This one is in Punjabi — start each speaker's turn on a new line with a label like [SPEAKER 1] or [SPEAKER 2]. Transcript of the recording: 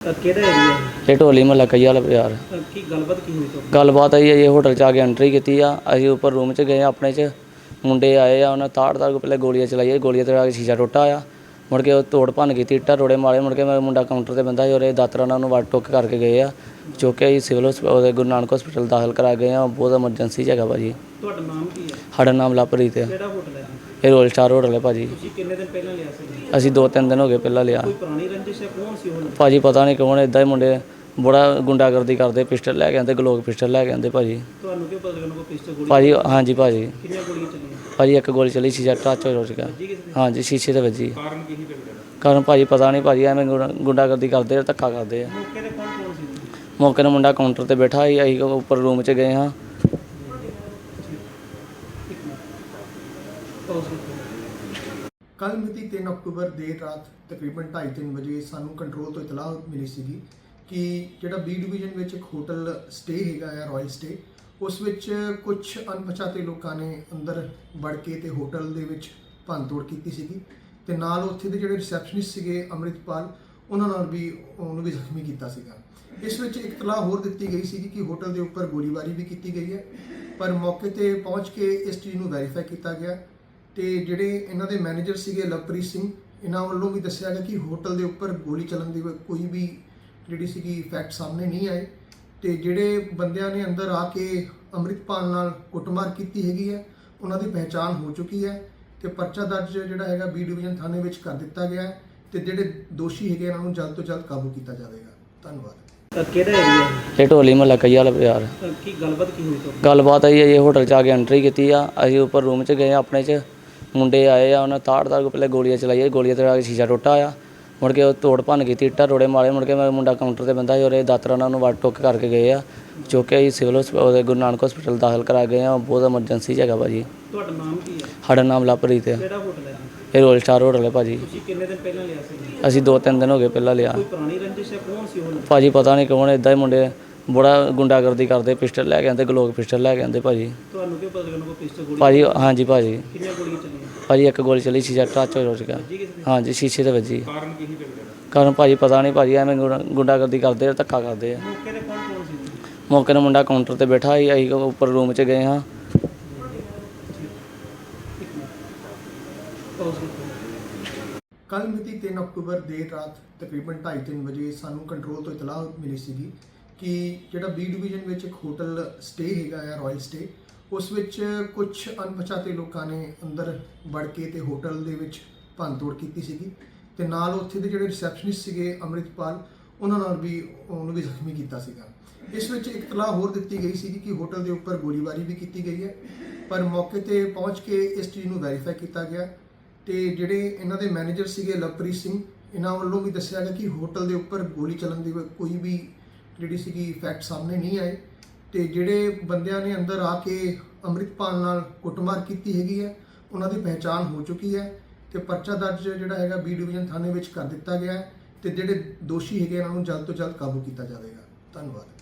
[SPEAKER 1] ਤਾਂ ਕਿਹੜਾ ਏਰੀਆ
[SPEAKER 2] ਇਹ ਢੋਲੀ ਮਹੱਲਾ ਕਈ ਵਾਲਾ ਬਾਜ਼ਾਰ।
[SPEAKER 1] ਕੀ ਗੱਲਬਾਤ ਕੀ ਹੋਈ ਤੋਂ
[SPEAKER 2] ਗੱਲਬਾਤ ਆਈ ਹੈ ਜੀ ਹੋਟਲ 'ਚ ਆ ਕੇ ਐਂਟਰੀ ਕੀਤੀ ਆ। ਅਸੀਂ ਉੱਪਰ ਰੂਮ 'ਚ ਗਏ ਆਪਣੇ 'ਚ। ਮੁੰਡੇ ਆਏ ਆ ਉਹਨਾਂ ਤਾੜ ਤਾੜ ਕੇ ਪਹਿਲੇ ਗੋਲੀਆਂ ਚਲਾਈਆਂ ਗੋਲੀਆਂ ਤੇ ਆ ਕੇ ਸ਼ੀਸ਼ਾ ਟੁੱਟਾ ਆ। ਮੁੜ ਕੇ ਉਹ ਤੋੜ ਭੰਨ ਕੀਤੀ ਇੱਟਾਂ ਰੋੜੇ ਮਾਰੇ ਮੁੜ ਕੇ ਮੈਂ ਮੁੰਡਾ ਕਾਊਂਟਰ ਤੇ ਬੰਦਾ ਸੀ ਇਹ ਦਾਤਰਾ ਨਾਲ ਉਹਨੂੰ ਵੱਟ ਟੁੱਕ ਕਰਕੇ ਗਏ ਆ। ਚੁੱਕ ਕੇ ਅਸੀਂ ਸਿਵਲ ਹਸਪ- ਉਹਦੇ ਗੁਰੂ ਨਾਨਕ ਹਸਪੀਟਲ ਦਾਖਲ ਕਰਾ ਗਏ ਆ। ਬਹੁਤ ਐਮਰਜੈਂਸੀ 'ਚ ਹੈਗਾ ਭਾਜੀ।
[SPEAKER 1] ਤੁਹਾਡਾ ਨਾਮ ਕੀ ਹੈ?
[SPEAKER 2] ਸਾਡਾ ਨਾਮ ਲਵਪ੍ਰੀਤ ਆ।
[SPEAKER 1] ਕਿਹੜਾ ਹੋਟਲ ਹੈ?
[SPEAKER 2] ਇਹ ਰੋਲ ਸਟਾਰ ਹੋਟਲ ਹੈ ਭਾਜੀ।
[SPEAKER 1] ਤੁਸੀਂ ਕਿੰਨੇ ਦਿਨ ਪਹਿਲਾਂ ਲਿਆ ਸੀ?
[SPEAKER 2] ਅਸੀਂ ਦੋ ਤਿੰਨ ਦਿਨ ਹੋ ਗਏ ਪਹਿਲਾਂ ਲਿਆ।
[SPEAKER 1] ਕੋਈ ਪੁਰਾਣੀ ਰੰਜਿਸ਼ ਹੈ? ਕੌਣ ਸੀ ਉਹ
[SPEAKER 2] ਭਾਜੀ ਪਤਾ ਨਹੀਂ ਕੌਣ ਇਦਾਂ ਹੀ ਮੁੰਡੇ ਬੜਾ ਗੁੰਡਾਗਰਦੀ ਕਰਦੇ ਪਿਸਟਲ ਲੈ ਕੇ ਆਉਂਦੇ ਗਲੋਕ ਪਿਸਟਲ ਲੈ ਕੇ ਆਉਂਦੇ ਭਾਜੀ।
[SPEAKER 1] ਤੁਹਾਨੂੰ ਕਿਉਂ ਪਤਾ ਲੱਗਣਾ ਕੋਈ ਪਿਸਤੌਲ ਗੋਲੀ
[SPEAKER 2] ਭਾਜੀ ਹਾਂਜੀ ਭਾਜੀ।
[SPEAKER 1] ਕਿੰਨੀਆਂ ਗੋਲੀਆਂ ਚੱਲੀਆਂ?
[SPEAKER 2] ਭਾਜੀ ਇੱਕ ਗੋਲੀ ਚਲੀ ਸ਼ੀਸ਼ਾ ਟੱਚ ਹੋ ਚੁੱਕਾ। ਹਾਂਜੀ ਸ਼ੀਸ਼ੇ ਤੇ ਵੱਜੀ।
[SPEAKER 1] ਕਾਰਨ ਕੀ ਸੀ
[SPEAKER 2] ਕਾਰਨ ਭਾਜੀ ਪਤਾ ਨਹੀਂ ਭਾਜੀ ਐਵੇਂ ਗੁੰਡਾ- ਗੁੰਡਾਗਰਦੀ ਕਰਦੇ ਆ ਧੱਕਾ ਕਰਦੇ ਆ।
[SPEAKER 1] ਮੌਕੇ ਤੇ ਕੌਣ ਕੌਣ ਸੀ?
[SPEAKER 2] ਮੌਕੇ ਨੂੰ ਮੁੰਡਾ ਕਾਊਂਟਰ ਤੇ ਬੈਠਾ ਸੀ ਅਸੀਂ ਉੱਪਰ ਰੂਮ 'ਚ ਗਏ ਹਾਂ।
[SPEAKER 3] ਕੱਲ ਮਿਤੀ 3 ਅਕਤੂਬਰ ਦੇਰ ਰਾਤ ਤਕਰੀਬਨ 2:30 ਵਜੇ ਸਾਨੂੰ ਕੰਟਰੋਲ ਤੋਂ ਇਤਲਾਹ ਮਿਲੀ ਸੀਗੀ ਕਿ ਜਿਹੜਾ ਬੀ ਡਿਵੀਜ਼ਨ ਵਿੱਚ ਇੱਕ ਹੋਟਲ ਸਟੇ ਹੈਗਾ ਆ ਰਾਇਲ ਸਟੇ ਉਸ ਵਿੱਚ ਕੁਝ ਅਣਪਛਾਤੇ ਲੋਕਾਂ ਨੇ ਅੰਦਰ ਵੜ ਕੇ ਤੇ ਹੋਟਲ ਦੇ ਵਿੱਚ ਭੰਨਤੋੜ ਕੀਤੀ ਸੀਗੀ ਤੇ ਨਾਲ ਉੱਥੇ ਦੇ ਜਿਹੜੇ ਰਿਸੈਪਸ਼ਨਿਸਟ ਸੀਗੇ ਅੰਮ੍ਰਿਤਪਾਲ, ਉਹਨਾਂ ਨਾਲ ਵੀ ਉਹਨੂੰ ਵੀ ਜ਼ਖਮੀ ਕੀਤਾ ਸੀਗਾ। ਇਸ ਵਿੱਚ ਇੱਕ ਇਤਲਾਹ ਹੋਰ ਦਿੱਤੀ ਗਈ ਸੀਗੀ ਕਿ ਹੋਟਲ ਦੇ ਉੱਪਰ ਗੋਲੀਬਾਰੀ ਵੀ ਕੀਤੀ ਗਈ ਹੈ, ਪਰ ਮੌਕੇ ਤੇ ਪਹੁੰਚ ਕੇ ਇਸ ਚੀਜ਼ ਨੂੰ ਵੈਰੀਫਾਈ ਕੀਤਾ ਗਿਆ ਤੇ ਜਿਹੜੇ ਇਹਨਾਂ ਦੇ ਮੈਨੇਜਰ ਸੀਗੇ ਲਵਪ੍ਰੀਤ ਸਿੰਘ ਇਹਨਾਂ ਵੱਲੋਂ ਵੀ ਦੱਸਿਆ ਗਿਆ ਕਿ ਹੋਟਲ ਦੇ ਉੱਪਰ ਗੋਲੀ ਚੱਲਣ ਦੀ ਕੋਈ ਵੀ ਜਿਹੜੀ ਸੀਗੀ ਫੈਕਟ ਸਾਹਮਣੇ ਨਹੀਂ ਆਏ। ਤੇ ਜਿਹੜੇ ਬੰਦਿਆਂ ਨੇ ਅੰਦਰ ਆ ਕੇ ਅੰਮ੍ਰਿਤਪਾਲ ਨਾਲ ਕੁੱਟਮਾਰ ਕੀਤੀ ਹੈਗੀ ਹੈ ਉਹਨਾਂ ਦੀ ਪਹਿਚਾਣ ਹੋ ਚੁੱਕੀ ਹੈ ਤੇ ਪਰਚਾ ਦਰਜ ਜਿਹੜਾ ਹੈਗਾ ਬੀ ਡਿਵੀਜ਼ਨ ਥਾਣੇ ਵਿੱਚ ਕਰ ਦਿੱਤਾ ਗਿਆ ਹੈ ਤੇ ਜਿਹੜੇ ਦੋਸ਼ੀ ਹੈਗੇ ਇਹਨਾਂ ਨੂੰ ਜਲਦ ਤੋਂ ਜਲਦ ਕਾਬੂ ਕੀਤਾ ਜਾਵੇਗਾ। ਧੰਨਵਾਦ।
[SPEAKER 1] ਤਾਂ ਕਿਹੜਾ ਏਰੀਆ
[SPEAKER 2] ਇਹ ਢੋਲੀ ਮਹੱਲਾ ਕਈ ਵਾਲਾ ਬਾਜ਼ਾਰ।
[SPEAKER 1] ਕੀ ਗੱਲਬਾਤ ਕੀ ਹੋਈ ਤੋਂ
[SPEAKER 2] ਗੱਲਬਾਤ ਆਈ ਹੈ ਜੀ ਹੋਟਲ 'ਚ ਆ ਕੇ ਐਂਟਰੀ ਕੀਤੀ ਆ। ਅਸੀਂ ਉੱਪਰ ਰੂਮ 'ਚ ਗਏ ਆਪਣੇ 'ਚ। ਮੁੰਡੇ ਆਏ ਆ ਉਹਨਾਂ ਤਾੜ ਤਾੜ ਕੇ ਪਹਿਲੇ ਗੋਲੀਆਂ ਚਲਾਈਆਂ ਗੋਲੀਆਂ ਤੇ ਆ ਕੇ ਸ਼ੀਸ਼ਾ ਟੁੱਟਾ ਆ। ਮੁੜ ਕੇ ਉਹ ਤੋੜ ਭੰਨ ਕੀਤੀ ਇੱਟਾਂ ਰੋੜੇ ਮਾਰੇ ਮੁੜ ਕੇ ਮੈਂ ਮੁੰਡਾ ਕਾਊਂਟਰ ਤੇ ਬੰਦਾ ਸੀ ਇਹ ਦਾਤਰਾ ਨਾਲ ਉਹਨੂੰ ਵੱਟ ਟੁੱਕ ਕਰਕੇ ਗਏ ਆ। ਚੁੱਕ ਕੇ ਅਸੀਂ ਸਿਵਲ ਹਸਪ- ਉਹਦੇ ਗੁਰੂ ਨਾਨਕ ਹਸਪੀਟਲ ਦਾਖਲ ਕਰਾ ਗਏ ਆ ਬਹੁਤ ਐਮਰਜੈਂਸੀ 'ਚ ਹੈਗਾ ਭਾਜੀ।
[SPEAKER 1] ਤੁਹਾਡਾ ਨਾਮ ਕੀ ਹੈ
[SPEAKER 2] ਸਾਡਾ ਨਾਮ ਲਵਪ੍ਰੀਤ ਆ।
[SPEAKER 1] ਕਿਹੜਾ ਹੋਟਲ ਹੈ
[SPEAKER 2] ਇਹ ਰੋਲ ਸਟਾਰ ਹੋਟਲ ਹੈ ਭਾਜੀ।
[SPEAKER 1] ਤੁਸੀਂ ਕਿੰਨੇ ਦਿਨ ਪਹਿਲਾਂ ਲਿਆ ਸੀ?
[SPEAKER 2] ਅਸੀਂ ਦੋ ਤਿੰਨ ਦਿਨ ਹੋ ਗਏ ਪਹਿਲਾਂ ਲਿਆ।
[SPEAKER 1] ਕੋਈ ਪੁਰਾਣੀ ਰੰਜਿਸ਼ ਹੈ ਕੌਣ ਸੀ ਉਹ?
[SPEAKER 2] ਭਾਜੀ ਪਤਾ ਨਹੀਂ ਕੌਣ ਇਦਾਂ ਹੀ ਮੁੰਡੇ ਬੜਾ ਗੁੰਡਾਗਰਦੀ ਕਰਦੇ ਪਿਸਟਲ ਲੈ ਕੇ ਆਉਂਦੇ ਗਲੋਕ ਪਿਸਟਲ ਲੈ ਕੇ ਆਉਂਦੇ ਭਾਜੀ।
[SPEAKER 1] ਤੁਹਾਨੂੰ ਕਿਉਂ ਪਤਾ ਲੱਗਣਾ ਕੋਈ ਪਿਸਤੌਲ ਗੋਲੀ
[SPEAKER 2] ਭਾਜੀ ਹਾਂਜੀ ਭਾਜੀ।
[SPEAKER 1] ਕਿੰਨੀਆਂ ਗੋਲੀਆਂ ਚੱਲੀਆਂ?
[SPEAKER 2] ਭਾਜੀ ਇੱਕ ਗੋਲੀ ਚਲੀ ਸ਼ੀਸ਼ਾ ਟੱਚ ਹੋ ਚੁੱਕਾ ਹਾਂਜੀ ਸ਼ੀਸ਼ੇ ਤੇ ਵੱਜੀ।
[SPEAKER 1] ਕਾਰਨ ਕੀ ਸੀ
[SPEAKER 2] ਕਾਰਨ ਭਾਜੀ ਪਤਾ ਨਹੀਂ ਭਾਜੀ ਐਵੇਂ ਗੁੰਡਾ- ਗੁੰਡਾਗਰਦੀ ਕਰਦੇ ਆ ਧੱਕਾ ਕਰਦੇ ਆ।
[SPEAKER 1] ਮੌਕੇ ਤੇ ਕੌਣ ਕੌਣ ਸੀ?
[SPEAKER 2] ਮੌਕੇ ਨੂੰ ਮੁੰਡਾ ਕਾਊਂਟਰ ਤੇ ਬੈਠਾ ਸੀ ਅਸੀਂ ਉੱਪਰ ਰੂਮ 'ਚ ਗਏ ਹਾਂ।
[SPEAKER 3] ਕੱਲ ਮਿਤੀ 3 ਅਕਤੂਬਰ ਦੇਰ ਰਾਤ ਤਕਰੀਬਨ 2:30 ਵਜੇ ਸਾਨੂੰ ਕੰਟਰੋਲ ਤੋਂ ਇਤਲਾਹ ਮਿਲੀ ਸੀਗੀ ਕਿ ਜਿਹੜਾ ਬੀ ਡਿਵੀਜ਼ਨ ਵਿੱਚ ਇੱਕ ਹੋਟਲ ਸਟੇ ਹੈਗਾ ਆ ਰਾਇਲ ਸਟੇ ਉਸ ਵਿੱਚ ਕੁਝ ਅਣਪਛਾਤੇ ਲੋਕਾਂ ਨੇ ਅੰਦਰ ਵੜ ਕੇ ਤੇ ਹੋਟਲ ਦੇ ਵਿੱਚ ਭੰਨਤੋੜ ਕੀਤੀ ਸੀਗੀ ਤੇ ਨਾਲ ਉੱਥੇ ਦੇ ਜਿਹੜੇ ਰਿਸੈਪਸ਼ਨਿਸਟ ਸੀਗੇ ਅੰਮ੍ਰਿਤਪਾਲ, ਉਹਨਾਂ ਨਾਲ ਵੀ ਉਹਨੂੰ ਵੀ ਜ਼ਖਮੀ ਕੀਤਾ ਸੀਗਾ। ਇਸ ਵਿੱਚ ਇੱਕ ਇਤਲਾਹ ਹੋਰ ਦਿੱਤੀ ਗਈ ਸੀਗੀ ਕਿ ਹੋਟਲ ਦੇ ਉੱਪਰ ਗੋਲੀਬਾਰੀ ਵੀ ਕੀਤੀ ਗਈ ਹੈ, ਪਰ ਮੌਕੇ ਤੇ ਪਹੁੰਚ ਕੇ ਇਸ ਚੀਜ਼ ਨੂੰ ਵੈਰੀਫਾਈ ਕੀਤਾ ਗਿਆ ਤੇ ਜਿਹੜੇ ਇਹਨਾਂ ਦੇ ਮੈਨੇਜਰ ਸੀਗੇ ਲਵਪ੍ਰੀਤ ਸਿੰਘ, ਇਹਨਾਂ ਵੱਲੋਂ ਵੀ ਦੱਸਿਆ ਗਿਆ ਕਿ ਹੋਟਲ ਦੇ ਉੱਪਰ ਗੋਲੀ ਚੱਲਣ ਦੀ ਕੋਈ ਵੀ ਜਿਹੜੀ ਸੀਗੀ ਫੈਕਟ ਸਾਹਮਣੇ ਨਹੀਂ ਆਏ। ਤੇ ਜਿਹੜੇ ਬੰਦਿਆਂ ਨੇ ਅੰਦਰ ਆ ਕੇ ਅੰਮ੍ਰਿਤਪਾਲ ਨਾਲ ਕੁੱਟਮਾਰ ਕੀਤੀ ਹੈਗੀ ਹੈ, ਉਹਨਾਂ ਦੀ ਪਹਿਚਾਣ ਹੋ ਚੁੱਕੀ ਹੈ ਤੇ ਪਰਚਾ ਦਰਜ ਜਿਹੜਾ ਹੈਗਾ ਬੀ ਡਿਵੀਜ਼ਨ ਥਾਣੇ ਵਿੱਚ ਕਰ ਦਿੱਤਾ ਗਿਆ ਹੈ ਤੇ ਜਿਹੜੇ ਦੋਸ਼ੀ ਹੈਗੇ ਇਹਨਾਂ ਨੂੰ ਜਲਦ ਤੋਂ ਜਲਦ ਕਾਬੂ ਕੀਤਾ ਜਾਵੇਗਾ। ਧੰਨਵਾਦ।